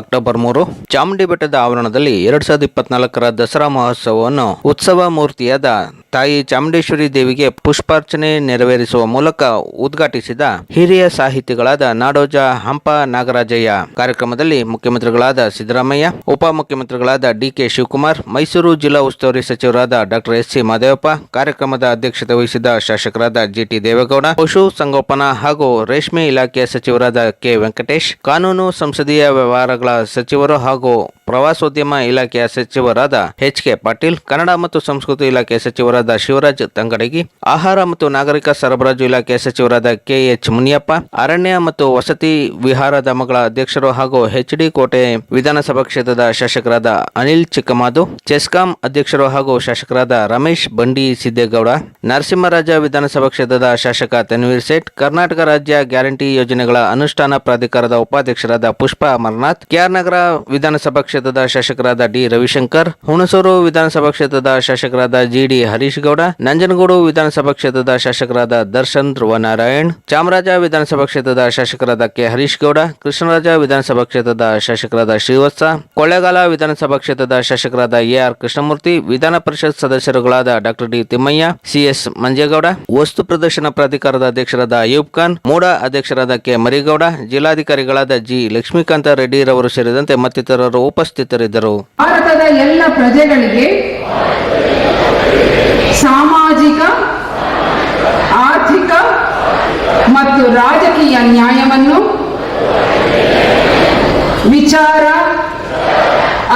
October ಮೂರು, ಚಾಮುಂಡಿ ಬೆಟ್ಟದ ಆವರಣದಲ್ಲಿ ಎರಡ್ ಸಾವಿರದ ಇಪ್ಪತ್ನಾಲ್ಕರ ದಸರಾ ಮಹೋತ್ಸವವನ್ನು ಉತ್ಸವ ಮೂರ್ತಿಯಾದ ತಾಯಿ ಚಾಮುಂಡೇಶ್ವರಿ ದೇವಿಗೆ ಪುಷ್ಪಾರ್ಚನೆ ನೆರವೇರಿಸುವ ಮೂಲಕ ಉದ್ಘಾಟಿಸಿದ ಹಿರಿಯ ಸಾಹಿತಿಗಳಾದ ನಾಡೋಜ ಹಂಪ ನಾಗರಾಜಯ್ಯ. ಕಾರ್ಯಕ್ರಮದಲ್ಲಿ ಮುಖ್ಯಮಂತ್ರಿಗಳಾದ ಸಿದ್ದರಾಮಯ್ಯ, ಉಪಮುಖ್ಯಮಂತ್ರಿಗಳಾದ ಡಿಕೆ ಶಿವಕುಮಾರ್, ಮೈಸೂರು ಜಿಲ್ಲಾ ಉಸ್ತುವಾರಿ ಸಚಿವರಾದ ಡಾಕ್ಟರ್ ಎಸ್ ಸಿ ಮಾದೇವಪ್ಪ, ಕಾರ್ಯಕ್ರಮದ ಅಧ್ಯಕ್ಷತೆ ವಹಿಸಿದ ಶಾಸಕರಾದ ಜಿಟಿ ದೇವೇಗೌಡ, ಪಶು ಸಂಗೋಪನಾ ಹಾಗೂ ರೇಷ್ಮೆ ಇಲಾಖೆಯ ಸಚಿವರಾದ ಕೆ. ವೆಂಕಟೇಶ್, ಕಾನೂನು ಸಂಸದೀಯ ಸಚಿವರು ಹಾಗೂ ಪ್ರವಾಸೋದ್ಯಮ ಇಲಾಖೆಯ ಸಚಿವರಾದ ಎಚ್ ಕೆ ಪಾಟೀಲ್, ಕನ್ನಡ ಮತ್ತು ಸಂಸ್ಕೃತಿ ಇಲಾಖೆಯ ಸಚಿವರಾದ ಶಿವರಾಜ್ ತಂಗಡಗಿ, ಆಹಾರ ಮತ್ತು ನಾಗರಿಕ ಸರಬರಾಜು ಇಲಾಖೆಯ ಸಚಿವರಾದ ಕೆ ಎಚ್ ಮುನಿಯಪ್ಪ, ಅರಣ್ಯ ಮತ್ತು ವಸತಿ ವಿಹಾರಧಾಮಗಳ ಅಧ್ಯಕ್ಷರು ಹಾಗೂ ಎಚ್ ಡಿ ಕೋಟೆ ವಿಧಾನಸಭಾ ಕ್ಷೇತ್ರದ ಶಾಸಕರಾದ ಅನಿಲ್ ಚಿಕ್ಕಮಾದು, ಚೆಸ್ಕಾಂ ಅಧ್ಯಕ್ಷರು ಹಾಗೂ ಶಾಸಕರಾದ ರಮೇಶ್ ಬಂಡಿ ಸಿದ್ದೇಗೌಡ, ನರಸಿಂಹರಾಜ ವಿಧಾನಸಭಾ ಕ್ಷೇತ್ರದ ಶಾಸಕ ತನ್ವೀರ್ ಸೇಠ್, ಕರ್ನಾಟಕ ರಾಜ್ಯ ಗ್ಯಾರಂಟಿ ಯೋಜನೆಗಳ ಅನುಷ್ಠಾನ ಪ್ರಾಧಿಕಾರದ ಉಪಾಧ್ಯಕ್ಷರಾದ ಪುಷ್ಪಾ ಅಮರನಾಥ್ ಕೆಆರ್ ನಗರ ವಿಧಾನಸಭಾ ಕ್ಷೇತ್ರದ ಶಾಸಕರಾದ ಡಿ ರವಿಶಂಕರ್, ಹುಣಸೂರು ವಿಧಾನಸಭಾ ಕ್ಷೇತ್ರದ ಶಾಸಕರಾದ ಜಿಡಿ ಹರೀಶ್ ಗೌಡ ನಂಜನಗೂಡು ವಿಧಾನಸಭಾ ಕ್ಷೇತ್ರದ ಶಾಸಕರಾದ ದರ್ಶನ್ ಧ್ರುವನಾರಾಯಣ್, ಚಾಮರಾಜ ವಿಧಾನಸಭಾ ಕ್ಷೇತ್ರದ ಶಾಸಕರಾದ ಕೆ. ಹರೀಶ್ ಗೌಡ ಕೃಷ್ಣರಾಜ ವಿಧಾನಸಭಾ ಕ್ಷೇತ್ರದ ಶಾಸಕರಾದ ಶ್ರೀವತ್ಸ, ಕೊಳ್ಳೇಗಾಲ ವಿಧಾನಸಭಾ ಕ್ಷೇತ್ರದ ಶಾಸಕರಾದ ಎ ಆರ್ ಕೃಷ್ಣಮೂರ್ತಿ, ವಿಧಾನ ಪರಿಷತ್ ಸದಸ್ಯರುಗಳಾದ doctor D. Thimmaiah, CS Manjegowda, ವಸ್ತು ಪ್ರದರ್ಶನ ಪ್ರಾಧಿಕಾರದ ಅಧ್ಯಕ್ಷರಾದ ಅಯೂಬ್ ಖಾನ್, ಮೂಡ ಅಧ್ಯಕ್ಷರಾದ ಕೆ. ಮರಿಗೌಡ, ಜಿಲ್ಲಾಧಿಕಾರಿಗಳಾದ ಜಿ. ಲಕ್ಷ್ಮೀಕಾಂತ ರೆಡ್ಡಿರವರು ಸೇರಿದಂತೆ ಮತ್ತಿತರರು ಉಪಸ್ಥಿತರಿದ್ದರು. ಭಾರತದ ಎಲ್ಲ ಪ್ರಜೆಗಳಿಗೆ ಸಾಮಾಜಿಕ, ಆರ್ಥಿಕ ಮತ್ತು ರಾಜಕೀಯ ನ್ಯಾಯವನ್ನು ವಿಚಾರ,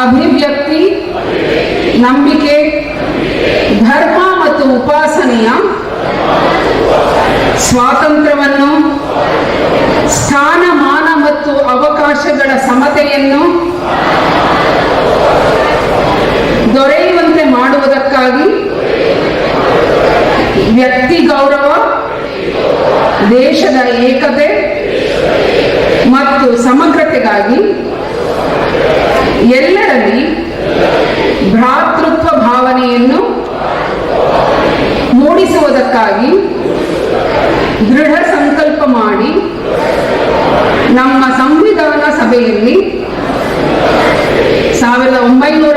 ಅಭಿವ್ಯಕ್ತಿ, ನಂಬಿಕೆ, ಧರ್ಮ ಮತ್ತು ಉಪಾಸನೆಯ ಸ್ವಾತಂತ್ರ್ಯವನ್ನು ಸ್ಥಾನಮಾನ ಮತ್ತು ಅವಕಾಶಗಳ ಸಮತೆಯನ್ನು ದೊರೆಯುವಂತೆ ಮಾಡುವುದಕ್ಕಾಗಿ ವ್ಯಕ್ತಿ ಗೌರವ, ದೇಶದ ಏಕತೆ ಮತ್ತು ಸಮಗ್ರತೆಗಾಗಿ ಎಲ್ಲರಲ್ಲಿ ಭ್ರಾತೃತ್ವ ಭಾವನೆಯನ್ನು ಮೂಡಿಸುವುದಕ್ಕಾಗಿ ದೃಢ ಸಂಕಲ್ಪ ಮಾಡಿ ನಮ್ಮ ಸಂವಿಧಾನ ಸಭೆಯಲ್ಲಿ ಸಾವಿರದ ಒಂಬೈನೂರ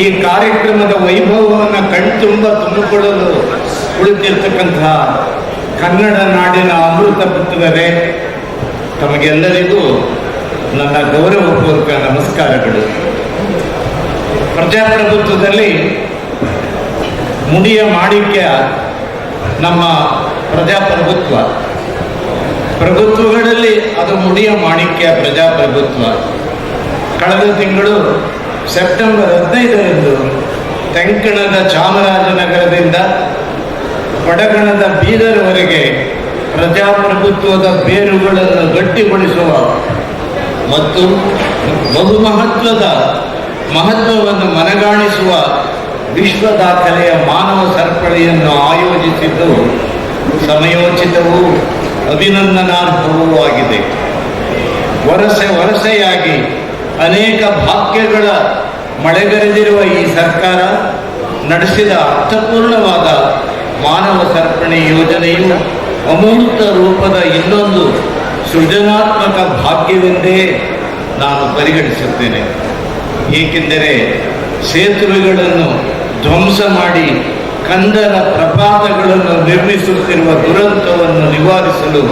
ಈ ಕಾರ್ಯಕ್ರಮದ ವೈಭವವನ್ನು ಕಣ್ತುಂಬ ತುಂಬಿಕೊಳ್ಳಲು ಕುಳಿತಿರ್ತಕ್ಕಂತಹ ಕನ್ನಡ ನಾಡಿನ ಅಮೃತ ಪುತ್ರರೇ ತಮಗೆಲ್ಲರಿಗೂ ನನ್ನ ಗೌರವಪೂರ್ವಕ ನಮಸ್ಕಾರಗಳು. ಪ್ರಜಾಪ್ರಭುತ್ವದಲ್ಲಿ ಮುಡಿಯ ಮಾಣಿಕ್ಯ ನಮ್ಮ ಪ್ರಜಾಪ್ರಭುತ್ವ. ಪ್ರಭುತ್ವಗಳಲ್ಲಿ ಅದು ಮುಡಿಯ ಮಾಣಿಕ್ಯ ಪ್ರಜಾಪ್ರಭುತ್ವ. ಕಳೆದ ತಿಂಗಳು ಸೆಪ್ಟೆಂಬರ್ ಹದಿನೈದರಂದು ತೆಂಕಣದ ಚಾಮರಾಜನಗರದಿಂದ ಪಡಗಣದ ಬೀದರ್ವರೆಗೆ ಪ್ರಜಾಪ್ರಭುತ್ವದ ಬೇರುಗಳನ್ನು ಗಟ್ಟಿಗೊಳಿಸುವ ಮತ್ತು ಬಹುಮಹತ್ವದ ಮಹತ್ವವನ್ನು ಮನಗಾಣಿಸುವ ವಿಶ್ವ ದಾಖಲೆಯ ಮಾನವ ಸರಪಳಿಯನ್ನು ಆಯೋಜಿಸಿದ್ದು ಸಮಯೋಚಿತವೂ ಅಭಿನಂದನಾರ್ಹವೂ ಆಗಿದೆ. ವರಸೆ ವರಸೆಯಾಗಿ ಅನೇಕ ಭಾಗ್ಯಗಳ ಮಳೆಗರೆದಿರುವ ಈ ಸರ್ಕಾರ ನಡೆಸಿದ ಅರ್ಥಪೂರ್ಣವಾದ ಮಾನವ ಸರ್ಪಣೆ ಯೋಜನೆಯು ಅಮೂರ್ತ ರೂಪದ ಇನ್ನೊಂದು ಸೃಜನಾತ್ಮಕ ಭಾಗ್ಯವೆಂದೇ ನಾನು ಪರಿಗಣಿಸುತ್ತೇನೆ. ಏಕೆಂದರೆ ಸೇತುವೆಗಳನ್ನು ಧ್ವಂಸ ಮಾಡಿ ಕಂದರ ಪ್ರಪಾತಗಳನ್ನು ನಿರ್ಮಿಸುತ್ತಿರುವ ದುರಂತವನ್ನು ನಿವಾರಿಸಲು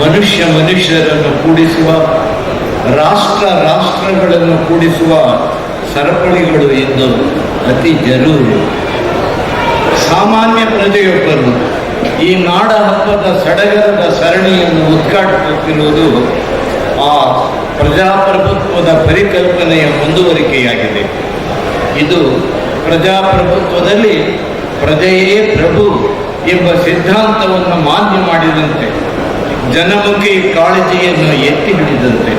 ಮನುಷ್ಯ ಮನುಷ್ಯರನ್ನು ಕೂಡಿಸುವ ರಾಷ್ಟ್ರ ರಾಷ್ಟ್ರಗಳನ್ನು ಕೂಡಿಸುವ ಸರಪಳಿಗಳು ಎಂದು ಅತಿ ಜರೂರು. ಸಾಮಾನ್ಯ ಪ್ರಜೆಯೊಬ್ಬರು ಈ ನಾಡ ಹಬ್ಬದ ಸಡಗರದ ಸರಣಿಯನ್ನು ಉದ್ಘಾಟಿಸುತ್ತಿರುವುದು ಆ ಪ್ರಜಾಪ್ರಭುತ್ವದ ಪರಿಕಲ್ಪನೆಯ ಮುಂದುವರಿಕೆಯಾಗಿದೆ. ಇದು ಪ್ರಜಾಪ್ರಭುತ್ವದಲ್ಲಿ ಪ್ರಜೆಯೇ ಪ್ರಭು ಎಂಬ ಸಿದ್ಧಾಂತವನ್ನು ಮಾನ್ಯ ಮಾಡಿದಂತೆ, ಜನಮುಖಿ ಕಾಳಜಿಯನ್ನು ಎತ್ತಿ ಹಿಡಿದಂತೆ.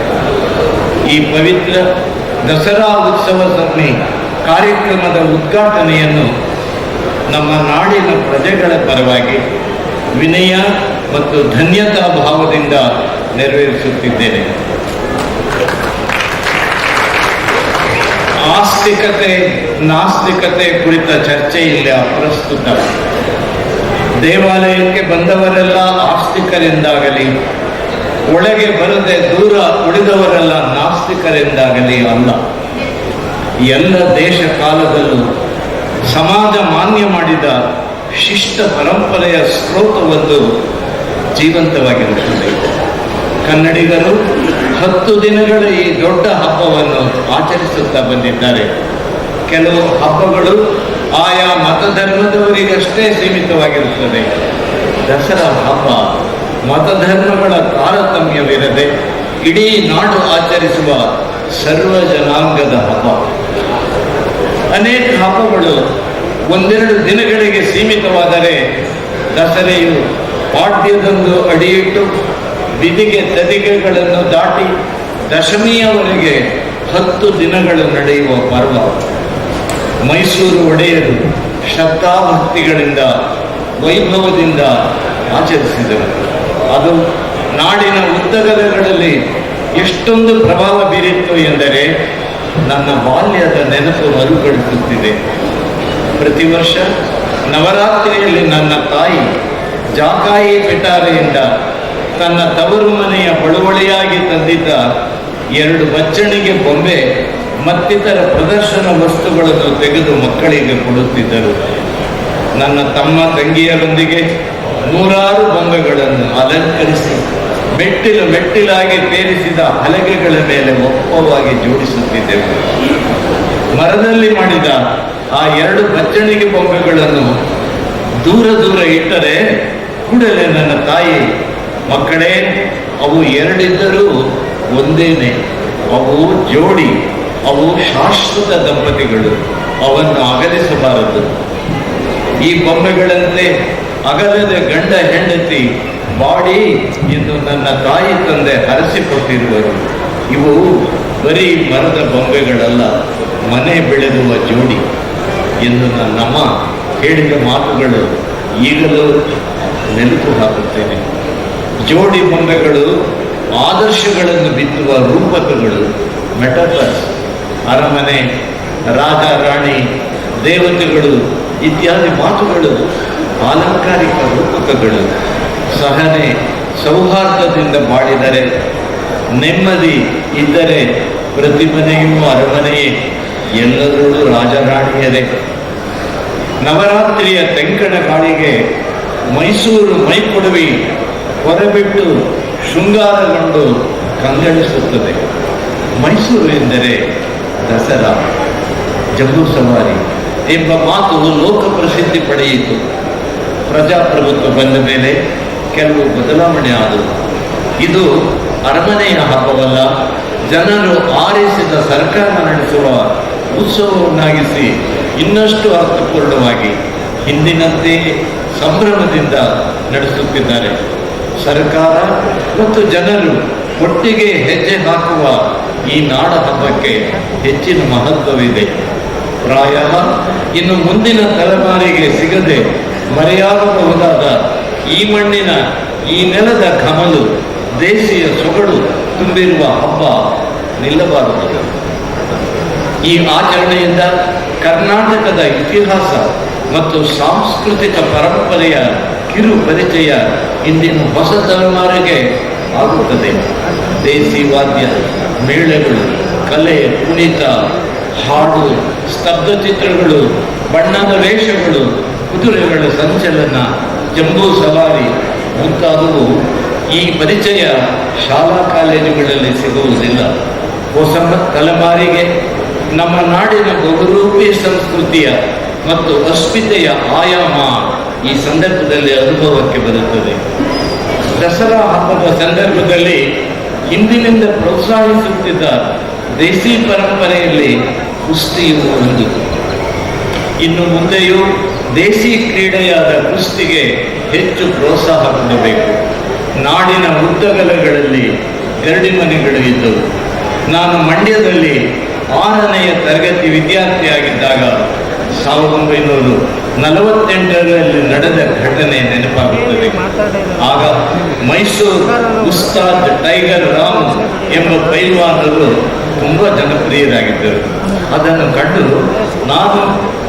ಈ ಪವಿತ್ರ ದಸರಾ ಉತ್ಸವ ಸರಣಿ ಕಾರ್ಯಕ್ರಮದ ಉದ್ಘಾಟನೆಯನ್ನು ನಮ್ಮ ನಾಡಿನ ಪ್ರಜೆಗಳ ಪರವಾಗಿ ವಿನಯ ಮತ್ತು ಧನ್ಯತಾ ಭಾವದಿಂದ ನೆರವೇರಿಸುತ್ತಿದ್ದೇನೆ. ಆಸ್ತಿಕತೆ, ನಾಸ್ತಿಕತೆ ಕುರಿತ ಚರ್ಚೆ ಇಲ್ಲ, ಪ್ರಸ್ತುತ. ದೇವಾಲಯಕ್ಕೆ ಬಂದವರೆಲ್ಲ ಆಸ್ತಿಕರೆಂದಾಗಲಿ ಒಳಗೆ ಬರದೆ ದೂರ ಉಳಿದವರೆಲ್ಲ ನಾಸ್ತಿಕರಿಂದಾಗಲಿ ಅಲ್ಲ. ಎಲ್ಲ ದೇಶ ಕಾಲದಲ್ಲೂ ಸಮಾಜ ಮಾನ್ಯ ಮಾಡಿದ ಶಿಷ್ಟ ಪರಂಪರೆಯ ಸ್ರೋತವೊಂದು ಜೀವಂತವಾಗಿರುತ್ತದೆ. ಕನ್ನಡಿಗರು ಹತ್ತು ದಿನಗಳ ಈ ದೊಡ್ಡ ಹಬ್ಬವನ್ನು ಆಚರಿಸುತ್ತಾ ಬಂದಿದ್ದಾರೆ. ಕೆಲವು ಹಬ್ಬಗಳು ಆಯಾ ಮತಧರ್ಮದವರಿಗಷ್ಟೇ ಸೀಮಿತವಾಗಿರುತ್ತದೆ. ದಸರಾ ಹಬ್ಬ ಮತಧರ್ಮಗಳ ತಾರತಮ್ಯವಿರದೆ ಇಡೀ ನಾಡು ಆಚರಿಸುವ ಸರ್ವ ಜನಾಂಗದ ಹಬ್ಬ. ಅನೇಕ ಹಬ್ಬಗಳು ಒಂದೆರಡು ದಿನಗಳಿಗೆ ಸೀಮಿತವಾದರೆ ದಸರೆಯು ಪಾಠ್ಯದೊಂದು ಅಡಿಯಿಟ್ಟು ಬಿದಿಗೆ ತದಿಗೆಗಳನ್ನು ದಾಟಿ ದಶಮಿಯವರೆಗೆ ಹತ್ತು ದಿನಗಳು ನಡೆಯುವ ಪರ್ವ. ಮೈಸೂರು ಒಡೆಯರು ಶ್ರದ್ಧಾಭಕ್ತಿಗಳಿಂದ ವೈಭವದಿಂದ ಆಚರಿಸಿದರು. ಅದು ನಾಡಿನ ಉದ್ದಗಲಗಳಲ್ಲಿ ಎಷ್ಟೊಂದು ಪ್ರಭಾವ ಬೀರಿತ್ತು ಎಂದರೆ ನನ್ನ ಬಾಲ್ಯದ ನೆನಪು ಮರುಕಳಿಸುತ್ತಿದೆ. ಪ್ರತಿ ವರ್ಷ ನವರಾತ್ರಿಯಲ್ಲಿ ನನ್ನ ತಾಯಿ ಜಾಕಾಯಿ ಪಿಟಾರೆಯಿಂದ ತನ್ನ ತವರು ಮನೆಯ ಬಳುವಳಿಯಾಗಿ ತಂದಿದ್ದ ಎರಡು ಬಚ್ಚಣಿಗೆ ಬೊಂಬೆ ಮತ್ತಿತರ ಪ್ರದರ್ಶನ ವಸ್ತುಗಳನ್ನು ತೆಗೆದು ಮಕ್ಕಳಿಗೆ ಕೊಡುತ್ತಿದ್ದರು. ನನ್ನ ತಮ್ಮ ತಂಗಿಯರೊಂದಿಗೆ ನೂರಾರು ಬೊಂಬೆಗಳನ್ನು ಅಲಂಕರಿಸಿ ಮೆಟ್ಟಿಲು ಮೆಟ್ಟಿಲಾಗಿ ಪೇರಿಸಿದ ಹಲಗೆಗಳ ಮೇಲೆ ಒಪ್ಪವಾಗಿ ಜೋಡಿಸುತ್ತಿದ್ದೆವು. ಮರದಲ್ಲಿ ಮಾಡಿದ ಆ ಎರಡು ಬಚ್ಚಣಿಗೆ ಬೊಂಬೆಗಳನ್ನು ದೂರ ದೂರ ಇಟ್ಟರೆ ಕೂಡಲೇ ನನ್ನ ತಾಯಿ, ಮಕ್ಕಳೇ, ಅವು ಎರಡಿದ್ದರೂ ಒಂದೇನೆ. ಅವು ಜೋಡಿ, ಅವು ಶಾಶ್ವತ ದಂಪತಿಗಳು. ಅವನ್ನು ಅಗಲಿಸಬಾರದು. ಈ ಬೊಂಬೆಗಳಂತೆ ಅಗಲದ ಗಂಡ ಹೆಂಡತಿ ಬಾಡಿ ಎಂದು ನನ್ನ ತಾಯಿ ತಂದೆ ಹರಸಿಕೊಟ್ಟಿರುವರು. ಇವು ಬರೀ ಮರದ ಬೊಂಬೆಗಳಲ್ಲ, ಮನೆ ಬೆಳೆದುವ ಜೋಡಿ ಎಂದು ನನ್ನಮ್ಮ ಹೇಳಿದ ಮಾತುಗಳು ಈಗಲೂ ನೆನಪು ಹಾಕುತ್ತೇನೆ. ಜೋಡಿ ಬೊಂಬೆಗಳು ಆದರ್ಶಗಳನ್ನು ಬಿತ್ತುವ ರೂಪಕಗಳು ಮೆಟಫರ್ಸ್ ಅರಮನೆ, ರಾಜ, ರಾಣಿ, ದೇವತೆಗಳು ಇತ್ಯಾದಿ ಮಾತುಗಳು ಅಲಂಕಾರಿಕ ರೂಪಕಗಳು ಸಹನೆ ಸೌಹಾರ್ದದಿಂದ ಮಾಡಿದರೆ ನೆಮ್ಮದಿ ಇದ್ದರೆ ಪ್ರತಿ ಮನೆಯೂ ಅರಮನೆಯೇ ಎಲ್ಲದರಲ್ಲೂ ರಾಜರಾಣಿಯರೇ. ನವರಾತ್ರಿಯ ತೆಂಕಣ ಗಾಳಿಗೆ ಮೈಸೂರು ಮೈಕೊಡವಿ ಹೊರಬಿಟ್ಟು ಶೃಂಗಾರಗೊಂಡು ಕಂಗಳಿಸುತ್ತದೆ ಮೈಸೂರು ಎಂದರೆ ದಸರಾ. ಜಂಬೂ ಸವಾರಿ ಎಂಬ ಮಾತು ಲೋಕ ಪ್ರಸಿದ್ಧಿ ಪಡೆಯಿತು. ಪ್ರಜಾಪ್ರಭುತ್ವ ಬಂದ ಮೇಲೆ ಕೆಲವು ಬದಲಾವಣೆ ಆದವು. ಇದು ಅರಮನೆಯ ಹಬ್ಬವಲ್ಲ, ಜನರು ಆರಿಸಿದ ಸರ್ಕಾರ ನಡೆಸುವ ಉತ್ಸವವನ್ನಾಗಿಸಿ ಇನ್ನಷ್ಟು ಅರ್ಥಪೂರ್ಣವಾಗಿ ಹಿಂದಿನಂತೆ ಸಂಭ್ರಮದಿಂದ ನಡೆಸುತ್ತಿದ್ದಾರೆ. ಸರ್ಕಾರ ಮತ್ತು ಜನರು ಒಟ್ಟಿಗೆ ಹೆಜ್ಜೆ ಹಾಕುವ ಈ ನಾಡ ಹಬ್ಬಕ್ಕೆ ಹೆಚ್ಚಿನ ಮಹತ್ವವಿದೆ. ಪ್ರಾಯ ಇನ್ನು ಮುಂದಿನ ತಲೆಮಾರಿಗೆ ಸಿಗದೆ ಮರೆಯಾಗಬಹುದಾದ ಈ ಮಣ್ಣಿನ ಈ ನೆಲದ ಕಮಲು ದೇಶೀಯ ಸೊಗಡು ತುಂಬಿರುವ ಹಬ್ಬ ನಿಲ್ಲಬಾರದು. ಈ ಆಚರಣೆಯಿಂದ ಕರ್ನಾಟಕದ ಇತಿಹಾಸ ಮತ್ತು ಸಾಂಸ್ಕೃತಿಕ ಪರಂಪರೆಯ ಕಿರು ಪರಿಚಯ ಇಂದಿನ ಹೊಸ ತಲೆಮಾರಿಗೆ ಆಗುತ್ತದೆ. ದೇಸಿ ವಾದ್ಯ, ಮೇಳಗಳು, ಕಲೆ, ಕುಣಿತ, ಹಾಡು, ಸ್ತಬ್ಧ ಚಿತ್ರಗಳು, ಬಣ್ಣದ ವೇಷಗಳು ಕುದುರೆಗಳ ಸಂಚಲನ, ಜಂಬೂ ಸವಾರಿ ಮುಂತಾದವು ಈ ಪರಿಚಯ ಶಾಲಾ ಕಾಲೇಜುಗಳಲ್ಲಿ ಸಿಗುವುದಿಲ್ಲ. ಹೊಸ ತಲೆಮಾರಿಗೆ ನಮ್ಮ ನಾಡಿನ ಬಹುರೂಪಿ ಸಂಸ್ಕೃತಿಯ ಮತ್ತು ಅಸ್ಮಿತೆಯ ಆಯಾಮ ಈ ಸಂದರ್ಭದಲ್ಲಿ ಅನುಭವಕ್ಕೆ ಬರುತ್ತದೆ. ದಸರಾ ಹಬ್ಬದ ಸಂದರ್ಭದಲ್ಲಿ ಹಿಂದಿನಿಂದ ಪ್ರೋತ್ಸಾಹಿಸುತ್ತಿದ್ದ ದೇಸಿ ಪರಂಪರೆಯಲ್ಲಿ ಕುಸ್ತಿಯು ಒಂದು. ಇನ್ನು ಮುಂದೆಯೂ ದೇಸಿ ಕ್ರೀಡೆಯಾದ ಕುಸ್ತಿಗೆ ಹೆಚ್ಚು ಪ್ರೋತ್ಸಾಹ ಕೊಡಬೇಕು ನಾಡಿನ ಉದ್ದಗಲಗಳಲ್ಲಿ ಗರಡಿ ಮನೆಗಳು ಇದ್ದವು. ನಾನು ಮಂಡ್ಯದಲ್ಲಿ ಆರನೆಯ ತರಗತಿ ವಿದ್ಯಾರ್ಥಿಯಾಗಿದ್ದಾಗ ಸಾವಿರದ ಒಂಬೈನೂರು ನಲವತ್ತೆಂಟರಲ್ಲಿ ನಡೆದ ಘಟನೆ ನೆನಪಾಗುತ್ತದೆ. ಆಗ ಮೈಸೂರು ಉಸ್ತಾದ್ ಟೈಗರ್ ರಾಮ್ ಎಂಬ ಪೈಲ್ವಾನರು ತುಂಬ ಜನಪ್ರಿಯರಾಗಿದ್ದರು. ಅದನ್ನು ಕಂಡು ನಾನು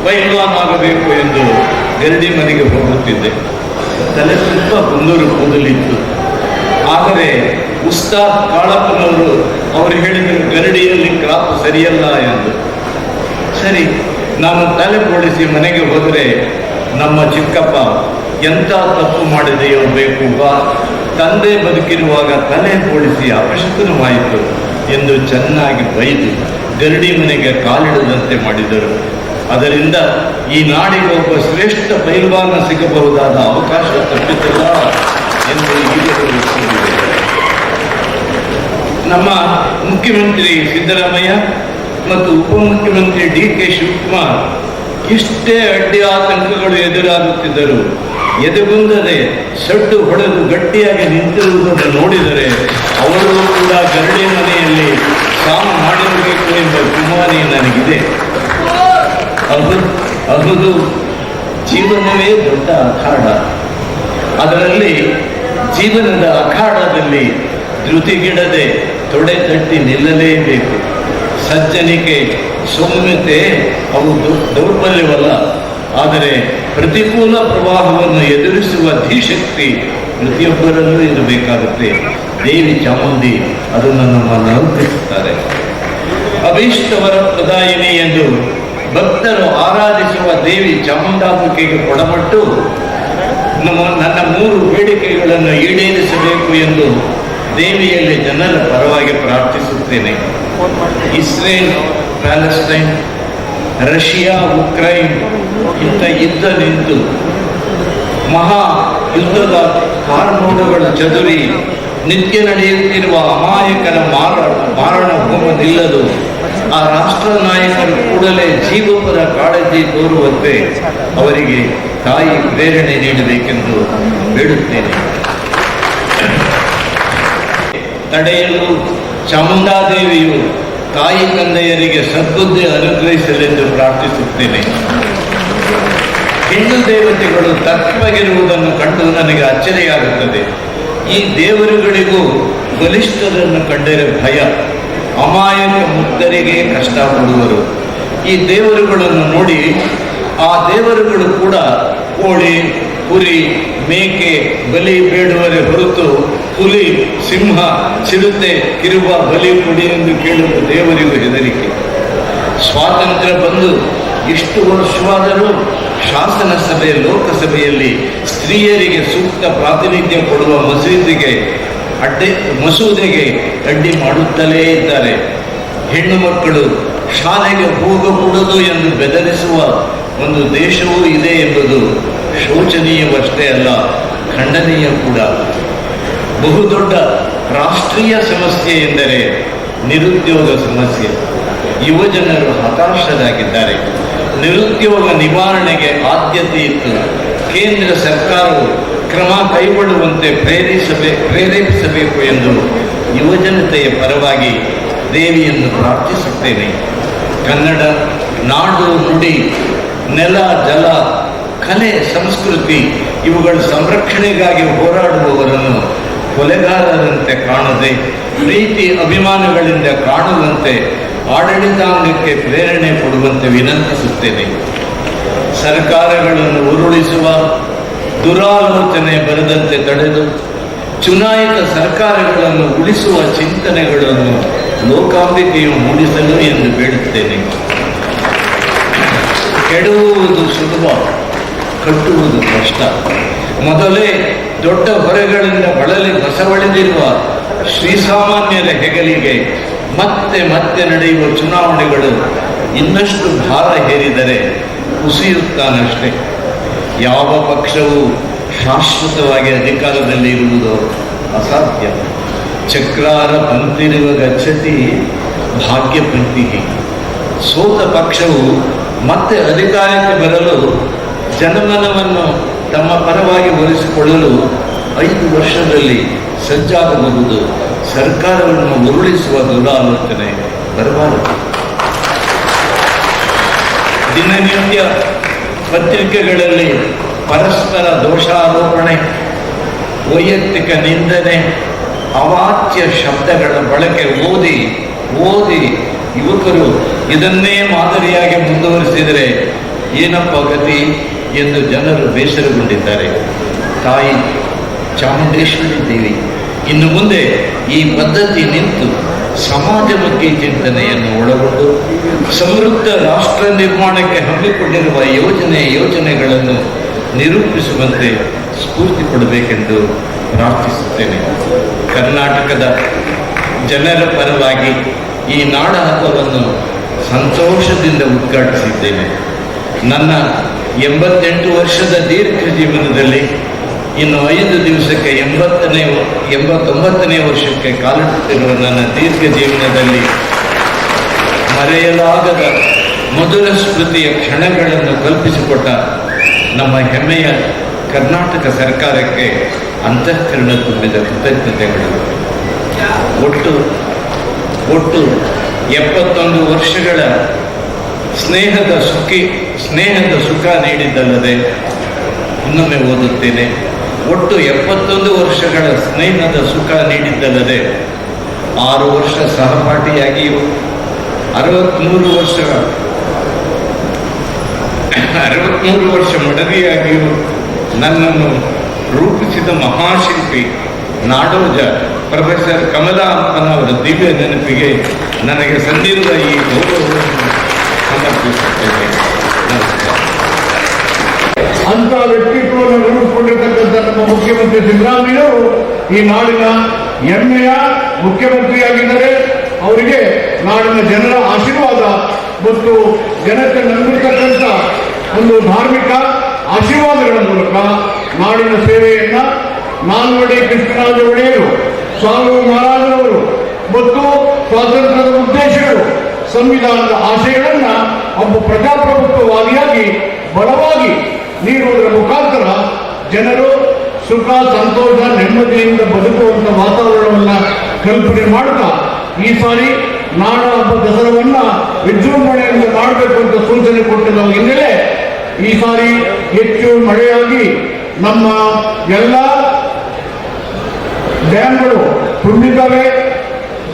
ಪೈಲ್ವಾನ್ ಆಗಬೇಕು ಎಂದು ಗರಡಿ ಮನೆಗೆ ಹೋಗುತ್ತಿದ್ದೆ. ತಲೆ ತುಂಬ ಕುಂದೂರು ಕೂದಲಿತ್ತು. ಆದರೆ ಉಸ್ತಾದ್ ಕಾಳಪ್ಪನವರು ಅವರು ಹೇಳಿದರು ಗರಡಿಯಲ್ಲಿ ಕ್ರಾಪ್ ಸರಿಯಲ್ಲ ಎಂದು. ಸರಿ ನಾನು ತಲೆ ಬೋಳಿಸಿ ಮನೆಗೆ ಹೋದರೆ ನಮ್ಮ ಚಿಕ್ಕಪ್ಪ ಎಂಥ ತಪ್ಪು ಮಾಡಿದೆಯೋ ಬೇಕು ಬಾ ತಂದೆ ಬದುಕಿರುವಾಗ ತಲೆ ಬೋಳಿಸಿ ಅಪಶಕುನವಾಯಿತು ಎಂದು ಚೆನ್ನಾಗಿ ಬೈದು ಗರಡಿ ಮನೆಗೆ ಕಾಲಿಡದಂತೆ ಮಾಡಿದರು ಅದರಿಂದ ಈ ನಾಡಿಗೆ ಒಬ್ಬ ಶ್ರೇಷ್ಠ ಪೈಲ್ವಾನ ಸಿಗಬಹುದಾದ ಅವಕಾಶ ತಪ್ಪಿತಲ್ಲ ಎಂದು. ನಮ್ಮ ಮುಖ್ಯಮಂತ್ರಿ ಸಿದ್ದರಾಮಯ್ಯ ಮತ್ತು ಉಪಮುಖ್ಯಮಂತ್ರಿ ಡಿ ಕೆ ಶಿವಕುಮಾರ್ ಇಷ್ಟೇ ಅಡ್ಡಿ ಆತಂಕಗಳು ಎದುರಾಗುತ್ತಿದ್ದರು. ಎದೆಗುಂದದೆ ಸಡ್ಡು ಹೊಡೆದು ಗಟ್ಟಿಯಾಗಿ ನಿಂತಿರುವುದನ್ನು ನೋಡಿದರೆ ಅವರು ಕೂಡ ಗರಡಿ ಮನೆಯಲ್ಲಿ ಕಾಮ ಮಾಡಿರಬೇಕು ಎಂಬ ಗುಮಾನಿ ನನಗಿದೆ. ಅದು ಅದು ಜೀವನವೇ ದೊಡ್ಡ ಅಖಾಡ. ಅದರಲ್ಲಿ ಜೀವನದ ಅಖಾಡದಲ್ಲಿ ಧೃತಿಗಿಡದೆ ತೊಡೆ ತಟ್ಟಿ ನಿಲ್ಲಲೇಬೇಕು. ಸಜ್ಜನಿಕೆ ಸೌಮ್ಯತೆ ಅವು ದೌರ್ಬಲ್ಯವಲ್ಲ. ಆದರೆ ಪ್ರತಿಕೂಲ ಪ್ರವಾಹವನ್ನು ಎದುರಿಸುವ ಧೀಶಕ್ತಿ ಪ್ರತಿಯೊಬ್ಬರಲ್ಲೂ ಇರಬೇಕಾಗುತ್ತೆ. ದೇವಿ ಚಾಮುಂಡಿ ಅದನ್ನು ನಮ್ಮನ್ನು ಅನುಗ್ರಹಿಸುತ್ತಾರೆ. ಅಭೀಷ್ಟವರ ಪ್ರದಾಯಿನಿ ಎಂದು ಭಕ್ತರು ಆರಾಧಿಸುವ ದೇವಿ ಚಾಮುಂಡಾಂಬಿಕೆಗೆ ಕೊಡಪಟ್ಟು ನಮ್ಮ, ನನ್ನ ಮೂರು ಬೇಡಿಕೆಗಳನ್ನು ಈಡೇರಿಸಬೇಕು ಎಂದು ದೇವಿಯಲ್ಲಿ ಜನರ ಪರವಾಗಿ ಪ್ರಾರ್ಥಿಸುತ್ತೇನೆ. ಇಸ್ರೇಲ್, ಪ್ಯಾಲೆಸ್ಟೈನ್, ರಷ್ಯಾ, ಉಕ್ರೈನ್ ಇಂಥ ಯುದ್ಧ ನಿಂತು ಮಹಾ ಯುದ್ಧದ ಕಾರ್ಮೋಡಗಳ ಚದುರಿ ನಿತ್ಯ ನಡೆಯುತ್ತಿರುವ ಅಮಾಯಕರ ಮಾರ ಮಾರಣ ಹೋಮ ನಿಲ್ಲದು ಆ ರಾಷ್ಟ್ರ ನಾಯಕರು ಕೂಡಲೇ ಜೀವಪರ ಕಾಳಜಿ ತೋರುವಂತೆ ಅವರಿಗೆ ತಾಯಿ ಪ್ರೇರಣೆ ನೀಡಬೇಕೆಂದು ಬೇಡುತ್ತೇನೆ ತಡೆಯಲು ಚಾಮುಂಡಾದೇವಿಯು ತಾಯಿ ತಂದೆಯರಿಗೆ ಸದ್ಬುದ್ಧಿ ಅನುಗ್ರಹಿಸಲೆಂದು ಪ್ರಾರ್ಥಿಸುತ್ತೇನೆ. ಹಿಂದೂ ದೇವತೆಗಳು ತತ್ವಗಿರುವುದನ್ನು ಕಂಡು ನನಗೆ ಅಚ್ಚರಿಯಾಗುತ್ತದೆ. ಈ ದೇವರುಗಳಿಗೂ ಬಲಿಷ್ಠರನ್ನು ಕಂಡರೆ ಭಯ, ಅಮಾಯಕ ಮುಕ್ತರಿಗೆ ಕಷ್ಟ ಕೊಡುವರು ಈ ದೇವರುಗಳನ್ನು ನೋಡಿ ಆ ದೇವರುಗಳು ಕೂಡ ಕೋಳಿ, ಕುರಿ ಮೇಕೆ ಬಲಿ ಬೇಡುವರೆ ಹೊರತು ಹುಲಿ, ಸಿಂಹ, ಚಿರುತೆ ಕಿರುವ ಬಲಿ ಕೊಡಿ ಎಂದು ಕೇಳುವ ದೇವರಿಗೂ ಹೆದರಿಕೆ. ಸ್ವಾತಂತ್ರ್ಯ ಬಂದು ಎಷ್ಟು ವರ್ಷವಾದರೂ ಶಾಸನ ಸಭೆ, ಲೋಕಸಭೆಯಲ್ಲಿ ಸ್ತ್ರೀಯರಿಗೆ ಸೂಕ್ತ ಪ್ರಾತಿನಿಧ್ಯ ಕೊಡುವ ಮಸೀದಿಗೆ ಅಡ್ಡಿ, ಮಸೂದೆಗೆ ಅಡ್ಡಿ ಮಾಡುತ್ತಲೇ ಇದ್ದಾರೆ. ಹೆಣ್ಣು ಮಕ್ಕಳು ಶಾಲೆಗೆ ಹೋಗಕೂಡದು ಎಂದು ಬೆದರಿಸುವ ಒಂದು ದೇಶವೂ ಇದೆ ಎಂಬುದು ಶೋಚನೀಯವಷ್ಟೇ ಅಲ್ಲ, ಖಂಡನೀಯ ಕೂಡ. ಬಹುದೊಡ್ಡ ರಾಷ್ಟ್ರೀಯ ಸಮಸ್ಯೆ ಎಂದರೆ ನಿರುದ್ಯೋಗ ಸಮಸ್ಯೆ. ಯುವಜನರು ಹತಾಶರಾಗಿದ್ದಾರೆ. ನಿರುದ್ಯೋಗ ನಿವಾರಣೆಗೆ ಆದ್ಯತೆ ಇತ್ತು. ಕೇಂದ್ರ ಸರ್ಕಾರವು ಕ್ರಮ ಕೈಗೊಳ್ಳುವಂತೆ ಪ್ರೇರಿಸಬೇ ಪ್ರೇರೇಪಿಸಬೇಕು ಎಂದು ಯುವಜನತೆಯ ಪರವಾಗಿ ದೇವಿಯನ್ನು ಪ್ರಾರ್ಥಿಸುತ್ತೇನೆ. ಕನ್ನಡ ನಾಡು ನುಡಿ ನೆಲ ಜಲ ಕಲೆ, ಸಂಸ್ಕೃತಿ ಇವುಗಳ ಸಂರಕ್ಷಣೆಗಾಗಿ ಹೋರಾಡುವವರನ್ನು ಕೊಲೆಗಾರರಂತೆ ಕಾಣದೆ, ಪ್ರೀತಿ ಅಭಿಮಾನಗಳಿಂದ ಕಾಣುವಂತೆ ಆಡಳಿತಾಂಗಕ್ಕೆ ಪ್ರೇರಣೆ ಕೊಡುವಂತೆ ವಿನಂತಿಸುತ್ತೇನೆ. ಸರ್ಕಾರಗಳನ್ನು ಉರುಳಿಸುವ ದುರಾಲೋಚನೆ ಬರದಂತೆ ತಡೆದು, ಚುನಾಯಿತ ಸರ್ಕಾರಗಳನ್ನು ಉಳಿಸುವ ಚಿಂತನೆಗಳನ್ನು ಲೋಕಾಂಬಿಕೆಯು ಮೂಡಿಸಲು ಎಂದು ಬೇಡುತ್ತೇನೆ. ಕೆಡುವುದು ಸುಲಭ. ಕಟ್ಟುವುದು ಕಷ್ಟ. ಮೊದಲೇ ದೊಡ್ಡ ಹೊರೆಗಳಿಂದ ಬಳಲಿ ಬಸವಳಿದಿರುವ ಶ್ರೀಸಾಮಾನ್ಯರ ಹೆಗಲಿಗೆ ಮತ್ತೆ ಮತ್ತೆ ನಡೆಯುವ ಚುನಾವಣೆಗಳು ಇನ್ನಷ್ಟು ಭಾರ ಹೇರಿದರೆ ಕುಸಿಯುತ್ತಾನಷ್ಟೇ. ಯಾವ ಪಕ್ಷವು ಶಾಶ್ವತವಾಗಿ ಅಧಿಕಾರದಲ್ಲಿ ಇರುವುದು ಅಸಾಧ್ಯ. ಚಕ್ರಾರ ಪಂತಿರುವ ಗಚ್ಚತಿ ಭಾಗ್ಯ ಪ್ರೀತಿ ಸೋತ ಪಕ್ಷವು ಮತ್ತೆ ಅಧಿಕಾರಕ್ಕೆ ಬರಲು ಜನಮನವನ್ನು ತಮ್ಮ ಪರವಾಗಿ ಒಲಿಸಿಕೊಳ್ಳಲು ಐದು ವರ್ಷದಲ್ಲಿ ಸಜ್ಜಾಗಬಹುದು. ಸರ್ಕಾರವನ್ನು ಉರುಳಿಸುವ ದುರಾಲೋಚನೆ ಬರಬಾರದು. ದಿನನಿತ್ಯ ಪತ್ರಿಕೆಗಳಲ್ಲಿ ಪರಸ್ಪರ ದೋಷಾರೋಪಣೆ, ವೈಯಕ್ತಿಕ ನಿಂದನೆ, ಅವಾಚ್ಯ ಶಬ್ದಗಳ ಬಳಕೆ ಓದಿ ಓದಿ ಯುವಕರು ಇದನ್ನೇ ಮಾದರಿಯಾಗಿ ಮುಂದುವರಿಸಿದರೆ ಏನಪ್ಪ ಗತಿ? ಎಂದು ಜನರು ಬೇಸರಗೊಂಡಿದ್ದಾರೆ. ತಾಯಿ ಚಾಮುಂಡೇಶ್ವರಿ ದೇವಿ ಇನ್ನು ಮುಂದೆ ಈ ಪದ್ಧತಿ ನಿಂತು ಸಮಾಜ ಬಗ್ಗೆ ಚಿಂತನೆಯನ್ನು ಒಳಗೊಂಡು ಸಮೃದ್ಧ ರಾಷ್ಟ್ರ ನಿರ್ಮಾಣಕ್ಕೆ ಹಮ್ಮಿಕೊಂಡಿರುವ ಯೋಜನೆ ಯೋಜನೆಗಳನ್ನು ನಿರೂಪಿಸುವಂತೆ ಸ್ಫೂರ್ತಿ ಕೊಡಬೇಕೆಂದು ಪ್ರಾರ್ಥಿಸುತ್ತೇನೆ. ಕರ್ನಾಟಕದ ಜನರ ಪರವಾಗಿ ಈ ನಾಡ ಹಬ್ಬವನ್ನು ಸಂತೋಷದಿಂದ ಉದ್ಘಾಟಿಸಿದ್ದೇನೆ. ನನ್ನ ಎಂಬತ್ತೆಂಟು ವರ್ಷದ ದೀರ್ಘ ಜೀವನದಲ್ಲಿ ಇನ್ನು ಐದು ದಿವಸಕ್ಕೆ ಎಂಬತ್ತನೇ ಎಂಬತ್ತೊಂಬತ್ತನೇ ವರ್ಷಕ್ಕೆ ಕಾಲಿಡುತ್ತಿರುವ ನನ್ನ ದೀರ್ಘ ಜೀವನದಲ್ಲಿ ಮರೆಯಲಾಗದ ಮೊದಲ ಸ್ಮೃತಿಯ ಕ್ಷಣಗಳನ್ನು ಕಲ್ಪಿಸಿಕೊಟ್ಟ ನಮ್ಮ ಹೆಮ್ಮೆಯ ಕರ್ನಾಟಕ ಸರ್ಕಾರಕ್ಕೆ ಅಂತಃಕರಣ ತುಂಬಿದ ಕೃತಜ್ಞತೆಗಳು. ಒಟ್ಟು ಒಟ್ಟು ಎಪ್ಪತ್ತೊಂದು ವರ್ಷಗಳ ಸ್ನೇಹದ ಸುಖಿ, ಸ್ನೇಹದ ಸುಖ ನೀಡಿದ್ದಲ್ಲದೆ ಇನ್ನೊಮ್ಮೆ ಓದುತ್ತೇನೆ. ಒಟ್ಟು ಎಪ್ಪತ್ತೊಂದು ವರ್ಷಗಳ ಸ್ನೇಹದ ಸುಖ ನೀಡಿದ್ದಲ್ಲದೆ ಆರು ವರ್ಷ ಸಹಪಾಠಿಯಾಗಿಯೂ ಅರವತ್ತ್ಮೂರು ವರ್ಷ ಅರವತ್ತ್ಮೂರು ವರ್ಷ ಮಡದಿಯಾಗಿಯೂ ನನ್ನನ್ನು ರೂಪಿಸಿದ ಮಹಾಶಿಲ್ಪಿ, ನಾಡೋಜ ಪ್ರೊಫೆಸರ್ ಕಮಲಾಂತನವರ ದಿವ್ಯ ನೆನಪಿಗೆ ನನಗೆ ಸಂದಿರುವ ಈ ಗೌರವ ಅಂತ ವ್ಯಕ್ತಿತ್ವವನ್ನು ರೂಪಿಸಿಕೊಂಡಿರ್ತಕ್ಕಂಥ ನಮ್ಮ ಮುಖ್ಯಮಂತ್ರಿ ಸಿದ್ದರಾಮಯ್ಯವರು ಈ ನಾಡಿನ ಹೆಮ್ಮೆಯ ಮುಖ್ಯಮಂತ್ರಿಯಾಗಿದ್ದರೆ. ಅವರಿಗೆ ನಾಡಿನ ಜನರ ಆಶೀರ್ವಾದ ಮತ್ತು ಜನತೆ ನಂಬಿರ್ತಕ್ಕಂಥ ಒಂದು ಧಾರ್ಮಿಕ ಆಶೀರ್ವಾದಗಳ ಮೂಲಕ ನಾಡಿನ ಸೇವೆಯನ್ನ ನಾಲ್ವಡಿ ಕೃಷ್ಣರಾಜ ಒಡೆಯರು, ಸ್ವಾಮಿ ಮಹಾರಾಜರವರು ಮತ್ತು ಸ್ವಾತಂತ್ರ್ಯದ ಉದ್ದೇಶಗಳು ಸಂವಿಧಾನದ ಆಶಯಗಳನ್ನ ಒಬ್ಬ ಪ್ರಜಾಪ್ರಭುತ್ವವಾದಿಯಾಗಿ ಬಲವಾಗಿ ನೀಡುವುದರ ಮುಖಾಂತರ ಜನರು ಸುಖ, ಸಂತೋಷ, ನೆಮ್ಮದಿಯಿಂದ ಬದುಕುವಂತ ವಾತಾವರಣವನ್ನ ಕಲ್ಪನೆ ಮಾಡುತ್ತಾ, ಈ ಸಾರಿ ನಾಡ ಹಬ್ಬ ದಸರವನ್ನ ವಿಜೃಂಭಣೆಯಿಂದ ಮಾಡಬೇಕು ಅಂತ ಸೂಚನೆ ಕೊಟ್ಟಿರುವ ಹಿನ್ನೆಲೆ ಈ ಸಾರಿ ಹೆಚ್ಚು ಮಳೆಯಾಗಿ ನಮ್ಮ ಎಲ್ಲ ಡ್ಯಾಮ್ಗಳು ತುಂಬಿದ್ದಾವೆ.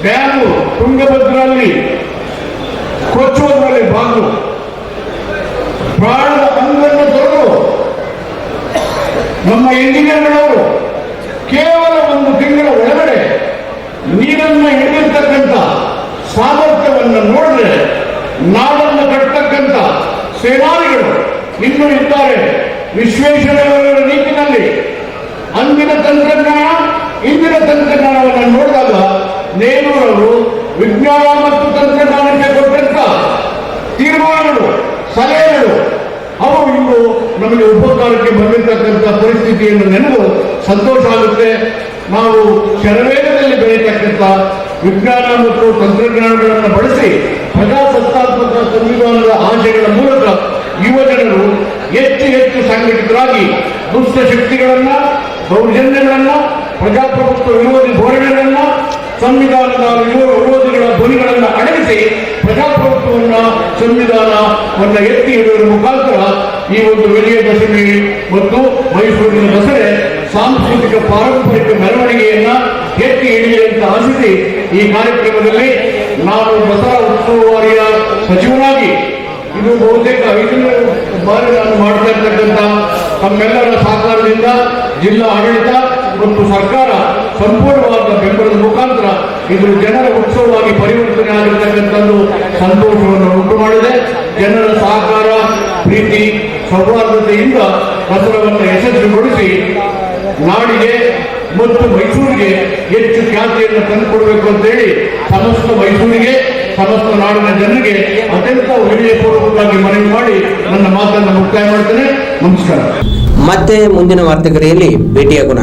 ಡ್ಯಾಮು ತುಂಗಭದ್ರಲ್ಲಿ ಕೊಚ್ಚುವುದರಲ್ಲಿ ಬಾಗಿಲು ಪ್ರಾಣದ ಅಂಗನ್ನು ತೊರೆದು ನಮ್ಮ ಇಂಜಿನಿಯರ್ಗಳವರು ಕೇವಲ ಒಂದು ತಿಂಗಳ ಒಳಗಡೆ ನೀರನ್ನು ಹಿಡಿದಿರ್ತಕ್ಕಂಥ ಸಾಮರ್ಥ್ಯವನ್ನು ನೋಡಿದ್ರೆ ನಾಡನ್ನು ಕಟ್ಟತಕ್ಕಂಥ ಸೇನಾನಿಗಳು ಇನ್ನೂ ಇದ್ದಾರೆ. ವಿಶ್ವೇಶ್ವರಯ್ಯನವರ ನೀತಿನಲ್ಲಿ ಅಂದಿನ ತಂತ್ರಜ್ಞಾನ, ಇಂದಿನ ತಂತ್ರಜ್ಞಾನವನ್ನು ನೋಡಿದಾಗ ನೇರೂರವರು ವಿಜ್ಞಾನ ಮತ್ತು ತಂತ್ರಜ್ಞಾನಕ್ಕೆ ಕೊಟ್ಟಂತ ತೀರ್ಮಾನಗಳು, ಸಲಹೆಗಳು. ಅವು ಇವು ನಮಗೆ ಉಪಕಾರಕ್ಕೆ ಬಂದಿರತಕ್ಕಂಥ ಪರಿಸ್ಥಿತಿಯನ್ನು ನೆನೆದು ಸಂತೋಷ ಆಗುತ್ತೆ. ನಾವು ಶರವೇಗದಲ್ಲಿ ಬೆಳೆಯತಕ್ಕಂಥ ವಿಜ್ಞಾನ ಮತ್ತು ತಂತ್ರಜ್ಞಾನಗಳನ್ನು ಬಳಸಿ ಪ್ರಜಾಸತ್ತಾತ್ಮಕ ಸಂವಿಧಾನದ ಆಶಯಗಳ ಮೂಲಕ ಯುವಜನರು ಹೆಚ್ಚು ಹೆಚ್ಚು ಸಂಘಟಿತರಾಗಿ ದುಷ್ಟ ಶಕ್ತಿಗಳನ್ನ ದೌರ್ಜನ್ಯಗಳನ್ನ ಪ್ರಜಾಪ್ರಭುತ್ವ ವಿರೋಧಿ ಧೋರಣೆಗಳನ್ನ ಸಂವಿಧಾನದ ವಿರೋ- ವಿರೋಧಿಗಳ ಧ್ವನಿಗಳನ್ನು ಅಡಗಿಸಿ ಪ್ರಜಾಪ್ರಭುತ್ವವನ್ನ ಸಂವಿಧಾನವನ್ನ ಎತ್ತಿ ಹಿಡಿಯುವ ಮುಖಾಂತರ ಈ ಒಂದು ವಿಜಯದಶಮಿ ಮತ್ತು ಮೈಸೂರಿನ ದಸರೆ ಸಾಂಸ್ಕೃತಿಕ ಪಾರಂಪರಿಕ ಮೆರವಣಿಗೆಯನ್ನ ಎತ್ತಿ ಹಿಡಿಯಲಿ ಅಂತ ಆಶಿಸಿ ಈ ಕಾರ್ಯಕ್ರಮದಲ್ಲಿ ನಾನು ದಸರಾ ಉತ್ಸವವಾರಿಯ ಸಚಿವನಾಗಿ ಇದು ಬಹುತೇಕ ಐದನೇ ಬಾರಿ ನಾನು ಮಾಡ್ತಾ ಇರ್ತಕ್ಕಂಥ ತಮ್ಮೆಲ್ಲರ ಸಹಕಾರದಿಂದ ಜಿಲ್ಲಾ ಆಡಳಿತ ಮತ್ತು ಸರ್ಕಾರ ಸಂಪೂರ್ಣವಾದ ಬೆಂಬಲದ ಮುಖಾಂತರ ಇದು ಜನರ ಉತ್ಸವವಾಗಿ ಪರಿವರ್ತನೆ ಆಗಿರ್ತಕ್ಕಂಥದ್ದು ಸಂತೋಷವನ್ನು ಉಂಟು ಮಾಡಿದೆ ಜನರ ಸಹಕಾರ, ಪ್ರೀತಿ, ಸೌಹಾರ್ದತೆಯಿಂದ ದಸರಾವನ್ನು ಯಶಸ್ವಿಗೊಳಿಸಿ ನಾಡಿಗೆ ಮತ್ತು ಮೈಸೂರಿಗೆ ಹೆಚ್ಚು ಖ್ಯಾತಿಯನ್ನು ತಂದುಕೊಡಬೇಕು ಅಂತೇಳಿ ಸಮಸ್ತ ಮೈಸೂರಿಗೆ, ಸಮಸ್ತ ನಾಡಿನ ಜನರಿಗೆ ಅತ್ಯಂತ ವಿನಯಪೂರ್ವಕವಾಗಿ ಮನವಿ ಮಾಡಿ ನನ್ನ ಮಾತನ್ನು ಮುಕ್ತಾಯ ಮಾಡ್ತೇನೆ. ನಮಸ್ಕಾರ. ಮತ್ತೆ ಮುಂದಿನ ವಾರ್ತೆಗರಿಯಲ್ಲಿ ಭೇಟಿಯಾಗೋಣ.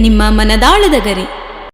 ನಿಮ್ಮ ಮನದಾಳದ ಗರಿ.